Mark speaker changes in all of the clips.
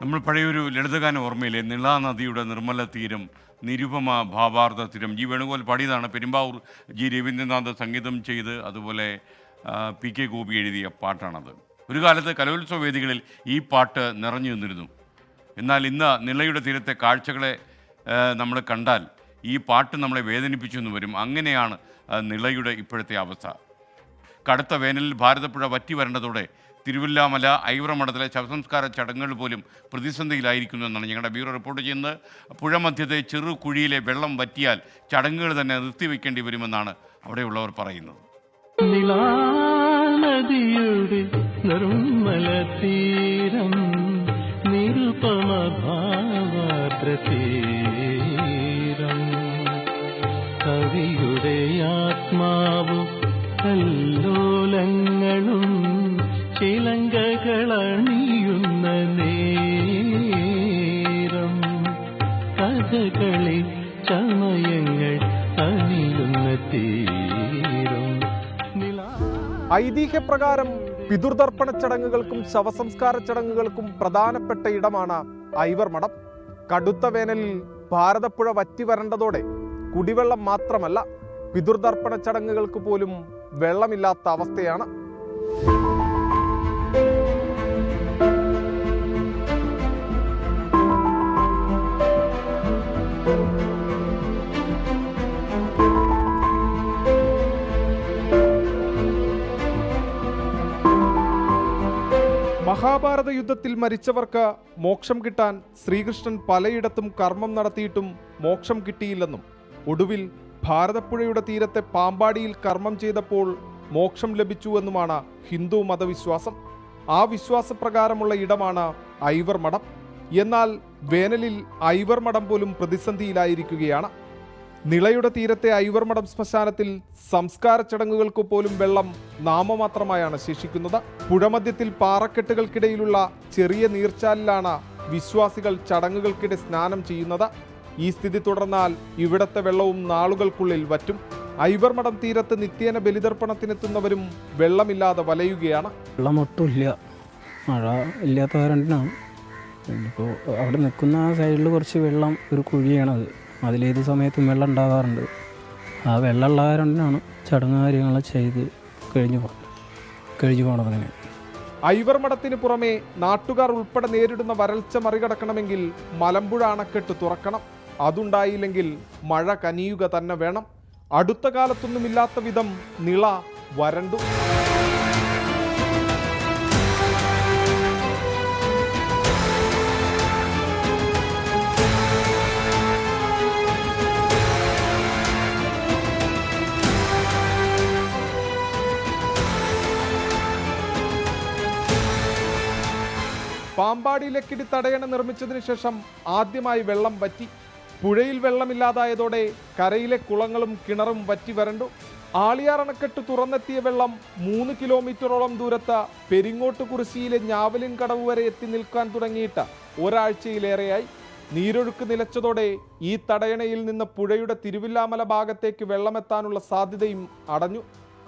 Speaker 1: നമ്മൾ പഴയൊരു ലളിതഗാന ഓർമ്മയിലെ നിളാ നദിയുടെ നിർമ്മല തീരം നിരുപമ ഭാവാർത്ഥ തീരം. ജി വേണുഗോപാൽ പാടിയതാണ്. പെരുമ്പാവൂർ ജി രവീന്ദ്രനാഥ് സംഗീതം ചെയ്ത് അതുപോലെ പി കെ ഗോപി എഴുതിയ പാട്ടാണത്. ഒരു കാലത്ത് കലോത്സവ വേദികളിൽ ഈ പാട്ട് നിറഞ്ഞു നിന്നിരുന്നു. എന്നാൽ ഇന്ന് നിളയുടെ തീരത്തെ കാഴ്ചകളെ നമ്മൾ കണ്ടാൽ ഈ പാട്ട് നമ്മളെ വേദനിപ്പിച്ചു എന്ന് വരും. അങ്ങനെയാണ് നിളയുടെ ഇപ്പോഴത്തെ അവസ്ഥ. കടുത്ത വേനലിൽ ഭാരതപ്പുഴ വറ്റി വരേണ്ടതോടെ തിരുവല്ലാമല ഐവറമഠത്തിലെ ശവസംസ്കാര ചടങ്ങുകൾ പോലും പ്രതിസന്ധിയിലായിരിക്കുന്നു എന്നാണ് ഞങ്ങളുടെ ബ്യൂറോ റിപ്പോർട്ട് ചെയ്യുന്നത്. പുഴ മധ്യത്തെ ചെറു കുഴിയിലെ വെള്ളം വറ്റിയാൽ ചടങ്ങുകൾ തന്നെ നിർത്തിവെക്കേണ്ടി വരുമെന്നാണ് അവിടെയുള്ളവർ പറയുന്നത്.
Speaker 2: കവിയുടെ ആത്മാവ് കല്ലോലങ്ങളും കഥകളി ചമയങ്ങൾ
Speaker 3: ഐതിഹ്യപ്രകാരം പിതൃതർപ്പണ ചടങ്ങുകൾക്കും ശവസംസ്കാര ചടങ്ങുകൾക്കും പ്രധാനപ്പെട്ട ഇടമാണ് ഐവർ മഠം. കടുത്ത വേനലിൽ ഭാരതപ്പുഴ വറ്റി വരണ്ടതോടെ കുടിവെള്ളം മാത്രമല്ല പിതൃതർപ്പണ ചടങ്ങുകൾക്ക് പോലും വെള്ളമില്ലാത്ത അവസ്ഥയാണ്. മഹാഭാരത യുദ്ധത്തിൽ മരിച്ചവർക്ക് മോക്ഷം കിട്ടാൻ ശ്രീകൃഷ്ണൻ പലയിടത്തും കർമ്മം നടത്തിയിട്ടും മോക്ഷം കിട്ടിയില്ലെന്നും ഒടുവിൽ ഭാരതപ്പുഴയുടെ തീരത്തെ പാമ്പാടിയിൽ കർമ്മം ചെയ്തപ്പോൾ മോക്ഷം ലഭിച്ചുവെന്നുമാണ് ഹിന്ദു മതവിശ്വാസം. ആ വിശ്വാസപ്രകാരമുള്ള ഇടമാണ് ഐവർ മഠം. എന്നാൽ വേനലിൽ ഐവർ മഠം പോലും പ്രതിസന്ധിയിലായിരിക്കുകയാണ്. നിളയുടെ തീരത്തെ ഐവർമഠം ശ്മശാനത്തിൽ സംസ്കാര ചടങ്ങുകൾക്ക് പോലും വെള്ളം നാമമാത്രമായാണ് ശേഷിക്കുന്നത്. പുഴമധ്യത്തിൽ പാറക്കെട്ടുകൾക്കിടയിലുള്ള ചെറിയ നീർച്ചാലിലാണ് വിശ്വാസികൾ ചടങ്ങുകൾക്കിടെ സ്നാനം ചെയ്യുന്നത്. ഈ സ്ഥിതി തുടർന്നാൽ ഇവിടത്തെ വെള്ളവും നാളുകൾക്കുള്ളിൽ വറ്റും. ഐവർമഠം തീരത്ത് നിത്യേന ബലിതർപ്പണത്തിനെത്തുന്നവരും വെള്ളമില്ലാതെ വലയുകയാണ്.
Speaker 4: വെള്ളം ഒട്ടും മഴ ഇല്ലാത്ത കാരണത്തിനാണ് ഇപ്പോൾ അവിടെ നിൽക്കുന്ന ആ സൈഡിൽ കുറച്ച് വെള്ളം ഒരു കുഴിയാണത്. അതിലേത് സമയത്തും വെള്ളം ഉണ്ടാകാറുണ്ട് ആ വെള്ളമുള്ള കാരണമാണ് ചടങ്ങ് കാര്യങ്ങൾ ചെയ്ത് കഴിഞ്ഞു പോ കഴിഞ്ഞു പോകണത് അങ്ങനെ
Speaker 3: ഐവർ മഠത്തിന് പുറമെ നാട്ടുകാർ ഉൾപ്പെടെ നേരിടുന്ന വരൾച്ച മറികടക്കണമെങ്കിൽ മലമ്പുഴ അണക്കെട്ട് തുറക്കണം. അതുണ്ടായില്ലെങ്കിൽ മഴ കനിയുക തന്നെ വേണം. അടുത്ത കാലത്തൊന്നുമില്ലാത്ത വിധം നിള വരണ്ടു. പാമ്പാടി ലക്കിടി തടയണ നിർമ്മിച്ചതിന് ശേഷം ആദ്യമായി വെള്ളം വറ്റി പുഴയിൽ വെള്ളമില്ലാതായതോടെ കരയിലെ കുളങ്ങളും കിണറും വറ്റി വരണ്ടു. ആളിയാർ അണക്കെട്ട് തുറന്നെത്തിയ വെള്ളം മൂന്ന് കിലോമീറ്ററോളം ദൂരത്ത് പെരിങ്ങോട്ട് കുറിശിയിലെ ഞാവലിൻ കടവ് വരെ എത്തി നിൽക്കാൻ തുടങ്ങിയിട്ട് ഒരാഴ്ചയിലേറെയായി. നീരൊഴുക്ക് നിലച്ചതോടെ ഈ തടയണയിൽ നിന്ന് പുഴയുടെ തിരുവില്ലാമല ഭാഗത്തേക്ക് വെള്ളമെത്താനുള്ള സാധ്യതയും അടഞ്ഞു.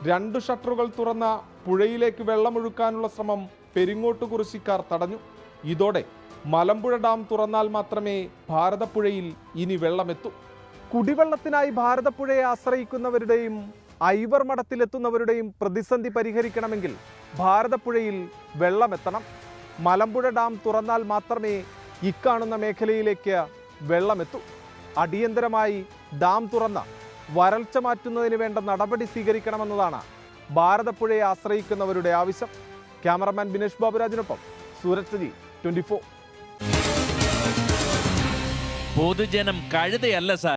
Speaker 3: രണ്ട് ഷട്ടറുകൾ തുറന്ന പുഴയിലേക്ക് വെള്ളമൊഴുക്കാനുള്ള ശ്രമം പെരിങ്ങോട്ട് കുറിശിക്കാർ തടഞ്ഞു. ഇതോടെ മലമ്പുഴ ഡാം തുറന്നാൽ മാത്രമേ ഭാരതപ്പുഴയിൽ ഇനി വെള്ളമെത്തൂ. കുടിവെള്ളത്തിനായി ഭാരതപ്പുഴയെ ആശ്രയിക്കുന്നവരുടെയും ഐവർ മഠത്തിലെത്തുന്നവരുടെയും പ്രതിസന്ധി പരിഹരിക്കണമെങ്കിൽ ഭാരതപ്പുഴയിൽ വെള്ളമെത്തണം. മലമ്പുഴ ഡാം തുറന്നാൽ മാത്രമേ ഇക്കാണുന്ന മേഖലയിലേക്ക് വെള്ളമെത്തൂ. അടിയന്തരമായി ഡാം തുറന്ന വരൾച്ച മാറ്റുന്നതിന് വേണ്ട നടപടി സ്വീകരിക്കണമെന്നതാണ് ഭാരതപ്പുഴയെ ആശ്രയിക്കുന്നവരുടെ ആവശ്യം. ക്യാമറമാൻ ബിനേഷ് ബാബുരാജിനൊപ്പം സൂരജ് ജി ട്വന്റി ഫോർ
Speaker 5: പൊതുജനം കഴുതയല്ല സാർ.